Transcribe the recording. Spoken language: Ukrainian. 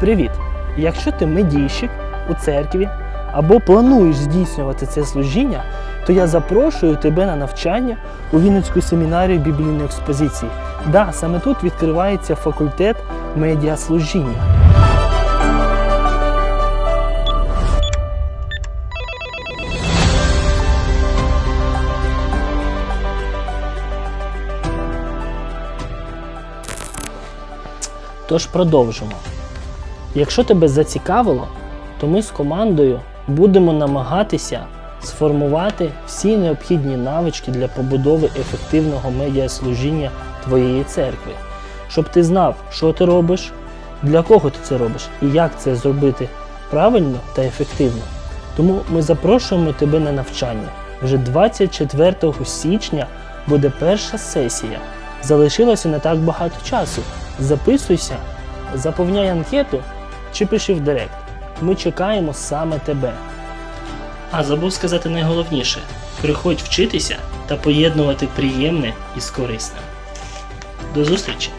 Привіт! Якщо ти медійщик у церкві або плануєш здійснювати це служіння, то я запрошую тебе на навчання у Вінницьку семінарію біблійної експозиції. Да, саме тут відкривається факультет медіаслужіння. Тож продовжимо. Якщо тебе зацікавило, то ми з командою будемо намагатися сформувати всі необхідні навички для побудови ефективного медіаслужіння твоєї церкви, щоб ти знав, що ти робиш, для кого ти це робиш і як це зробити правильно та ефективно. Тому ми запрошуємо тебе на навчання. Вже 24 січня буде перша сесія. Залишилося не так багато часу. Записуйся, заповняй анкету чи пиши в директ. Ми чекаємо саме тебе. А забув сказати найголовніше: приходь вчитися та поєднувати приємне із корисним. До зустрічі!